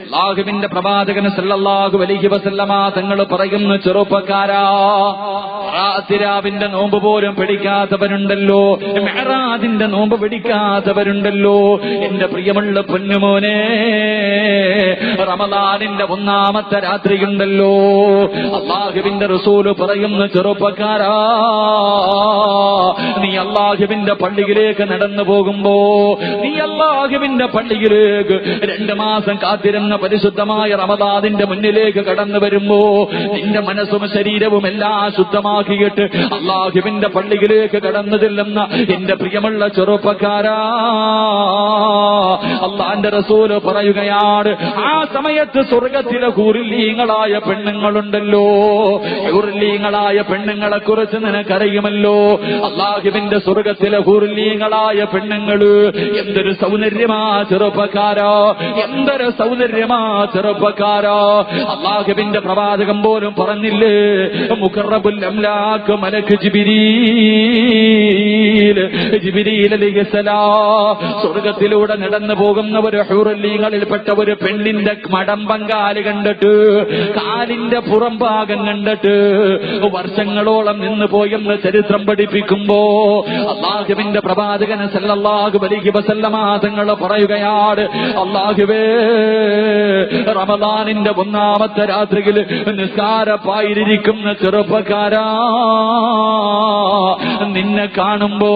അള്ളാഹുവിന്റെ പ്രവാചകന് സല്ലല്ലാഹു അലൈഹി വസല്ലമ തങ്ങൾ പറയുന്ന ചെറുപ്പക്കാരാ റാത്തിരാവിന്റെ നോമ്പ് പോലും പിടിക്കാത്തവരുണ്ടല്ലോ മെഹറാദിന്റെ നോമ്പ് പിടിക്കാത്തവരുണ്ടല്ലോ. എന്റെ പ്രിയമുള്ള പൊന്നുമോനെ റമദാനിന്റെ ഒന്നാമത്തെ രാത്രിയുണ്ടല്ലോ. അള്ളാഹുവിന്റെ റസൂൽ പറയുന്ന ചെറുപ്പക്കാരാ നീ അള്ളാഹുവിന്റെ പള്ളിയിലേക്ക് നടന്നു പോകുമ്പോ നീ അള്ളാഹുവിന്റെ പള്ളിയിലേക്ക് രണ്ട് മാസം കാത്തിരുന്ന പരിശുദ്ധമായ റമദാദിന്റെ മുന്നിലേക്ക് കടന്നു വരുമ്പോ നിന്റെ മനസ്സും ശരീരവും എല്ലാം ശുദ്ധമാക്കിയിട്ട് അള്ളാഹുവിന്റെ പള്ളിയിലേക്ക് കടന്നു ചെല്ലുന്ന എന്റെ പ്രിയമുള്ള ചെറുപ്പക്കാരാ അള്ളാന്റെ റസൂൽ പറയുകയാണ് ആ സമയത്ത് സ്വർഗത്തിലെ ഹൂറില്ലീങ്ങളായ പെണ്ണുങ്ങളുണ്ടല്ലോ ഹൂറില്ലീങ്ങളായ പെണ്ണുങ്ങളെ കുറിച്ച് നിനക്കറിയുമല്ലോ അള്ളാഹുവിന്റെ സ്വർഗത്തിലെ ഹൂറില്ലീങ്ങളായ പെണ്ണുങ്ങൾ എന്തൊരു സൗന്ദര്യമാ ചെറുപ്പക്കാരോ എന്തൊരു സൗന്ദര്യമാ ചെറുപ്പക്കാരോ. അള്ളാഹുബിന്റെ പ്രവാചകം പോലും പറഞ്ഞില്ലേ? മുഖറബുൽ അംലാക്ക് മലക്ക് സ്വർഗത്തിലൂടെ നടന്നു പോകുന്ന ഒരു ഹുറല്ലീങ്ങളിൽപ്പെട്ട ഒരു പെണ്ണിന്റെ മടമ്പം കാൽ കണ്ടിട്ട് കാലിന്റെ പുറം ഭാഗം കണ്ടിട്ട് വർഷങ്ങളോളം നിന്ന് പോയെന്ന് ചരിത്രം പഠിപ്പിക്കുമ്പോ അള്ളാഹുവിന്റെ പ്രവാചകൻ സല്ലാഹു അലൈഹി വസല്ലമ തങ്ങൾ പറയുകയാണ് അള്ളാഹുവേ റമദാനിന്റെ ഒന്നാമത്തെ രാത്രിയിൽ നിസ്കാരപ്പായിരിക്കുന്ന ചെറുപ്പക്കാരാ നിന്നെ കാണുമ്പോ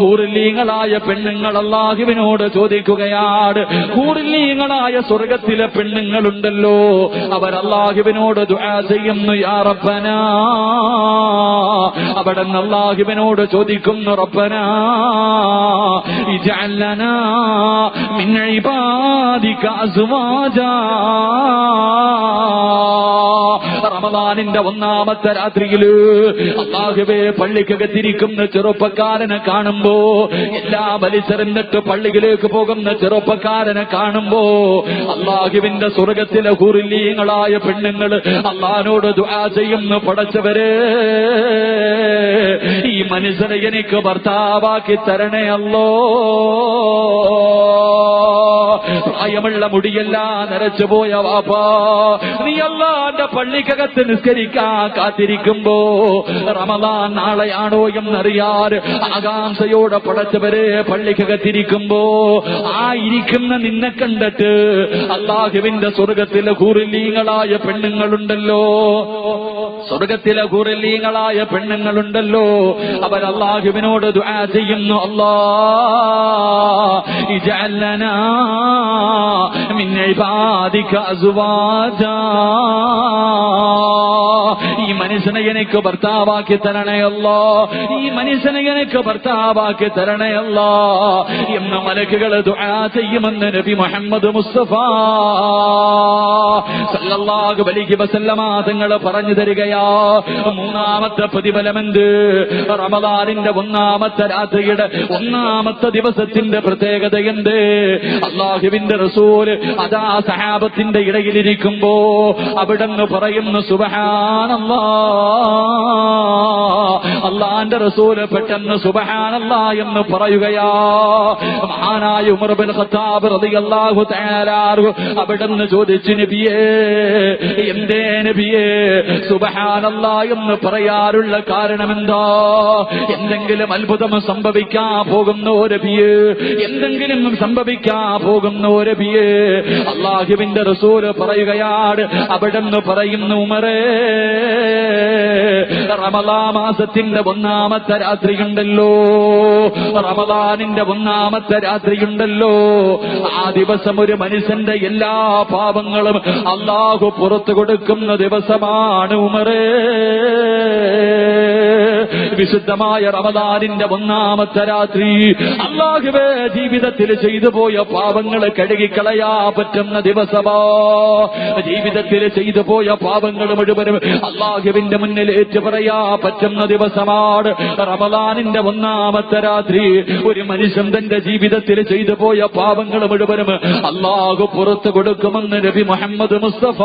കൂറില്ലീങ്ങളായ പെണ്ണുങ്ങൾ അള്ളാഹുവിനോട് ചോദിക്കുകയാണ്. കൂറില്ലീങ്ങളായ സ്വർഗത്തിലെ പെണ്ണുങ്ങളുണ്ടല്ലോ ദുആ ചെയ്യുന്നു യാ റബ്ബന. അവിടെ അള്ളാഹുവിനോട് ചോദിക്കുന്നു റബ്ബന ഇജഅൽ ലനാ عبادك أزواجا റമദാനിന്റെ ഒന്നാമത്തെ രാത്രിയിൽ അള്ളാഹുവേ പള്ളിക്കകത്തിരിക്കുന്ന ചെറുപ്പക്കാരനെ കാണുമ്പോ എല്ലാ വലിച്ചെറിഞ്ഞിട്ട് പള്ളിയിലേക്ക് പോകുന്ന ചെറുപ്പക്കാരനെ കാണുമ്പോ അള്ളാഹുവിന്റെ സ്വർഗത്തിലെ കുറിലീങ്ങളായ പെണ്ണുങ്ങൾ അള്ളഹാനോട് ദുആ ചെയ്യുന്നു. പടച്ചവരെ ഈ മനുഷ്യനെ എനിക്ക് ഭർത്താവാക്കി തരണേ അല്ലോ പ്രായമുള്ള മുടിയെല്ലാം നരച്ചു പോയ വാപ്പാ. നീ അല്ലാന്റെ പള്ളിക്കകത്ത് നിസ്കരിക്കാൻ കാത്തിരിക്കുമ്പോ റമദാൻ നാളെയാണോ എന്നറിയാർ ആകാംക്ഷയോടെ പടച്ചവരെ പള്ളിക്കകത്തിരിക്കുമ്പോ ആ ഇരിക്കുന്ന നിന്നെ കണ്ടിട്ട് അള്ളാഹുവിന്റെ സ്വർഗത്തിലെ കുറിലീങ്ങളായ പെണ്ണുങ്ങളുണ്ടല്ലോ. സ്വർഗത്തിലെ കുറിലീങ്ങളായ പെണ്ണുങ്ങളുണ്ടല്ലോ. അവർ അള്ളാഹുവിനോട് ചെയ്യുന്നു അല്ലാ ഇജഅലനാ മിൻ عبادك അസ്വാജാ ഈ മനുഷ്യനെ എനിക്ക് ഭർത്താവാക്കി തരണയല്ലോ ഈ മനുഷ്യനെ എനിക്ക് ഭർത്താവാക്കി തരണയല്ലോ എന്ന മലക്കുകൾ ചെയ്യുമെന്ന് നബി മുഹമ്മദ് മുസ്തഫ സല്ലല്ലാഹു അലൈഹി തങ്ങൾ പറഞ്ഞു തരികയാ. മൂന്നാമത്തെ പ്രതിഫലമെന്ത്? റമദാനിന്റെ ഒന്നാമത്തെ രാത്രിയുടെ ഒന്നാമത്തെ ദിവസത്തിന്റെ പ്രത്യേകത എന്ത്? അള്ളാഹുവിന്റെ റസൂൽ അതാ സഹാബത്തിന്റെ ഇടയിലിരിക്കുമ്പോ അവിടെന്ന് പറയുന്നു അള്ളാന്റെ റസൂൽ പെട്ടെന്ന് സുബഹാനല്ല എന്ന് പറയുകയാ. മഹാനായ ഉമർ ബിൻ ഖത്താബ് റളിയല്ലാഹു തആല അവിടുന്ന് ചോദിച്ചു നബിയേ എന്തേ നബിയേ സുബഹാനല്ല എന്ന് പറയാറുള്ള കാരണം എന്താ എന്തെങ്കിലും അത്ഭുതം സംഭവിക്കാൻ പോകുന്നോ നബിയേ? എന്തെങ്കിലും സംഭവിക്കാൻ പോകുന്നോ നബിയേ? അള്ളാഹുവിന്റെ റസൂൽ പറയുകയാണ് അവിടെന്ന് പറയുന്നു ഉമറേ റമദാ മാസത്തിന്റെ ഒന്നാമത്തെ രാത്രിയുണ്ടല്ലോ. റമദാനിന്റെ ഒന്നാമത്തെ രാത്രിയുണ്ടല്ലോ. ആ ദിവസം ഒരു മനുഷ്യന്റെ എല്ലാ പാപങ്ങളും അള്ളാഹു പുറത്തു കൊടുക്കുന്ന ദിവസമാണ് ഉമറേ. വിശുദ്ധമായ റമദാനിന്റെ ഒന്നാമത്തെ രാത്രി. അള്ളാഹുവേ ജീവിതത്തിൽ ചെയ്തു പോയ പാപങ്ങൾ കഴുകിക്കളയാ പറ്റുന്ന ദിവസമോ. ജീവിതത്തിൽ ചെയ്തു പോയ പാപങ്ങൾ മുഴുവനും അള്ളാഹുവിന്റെ മുന്നിൽ ഏറ്റു പറയാ പറ്റുന്ന ദിവസമാണ്. റമദാനിന്റെ ഒന്നാമത്തെ രാത്രി. ഒരു മനുഷ്യൻ തന്റെ ജീവിതത്തിൽ ചെയ്തു പോയ പാപങ്ങൾ മുഴുവനും അള്ളാഹു പുറത്തു കൊടുക്കുമെന്ന് നബി മുഹമ്മദ് മുസ്തഫ.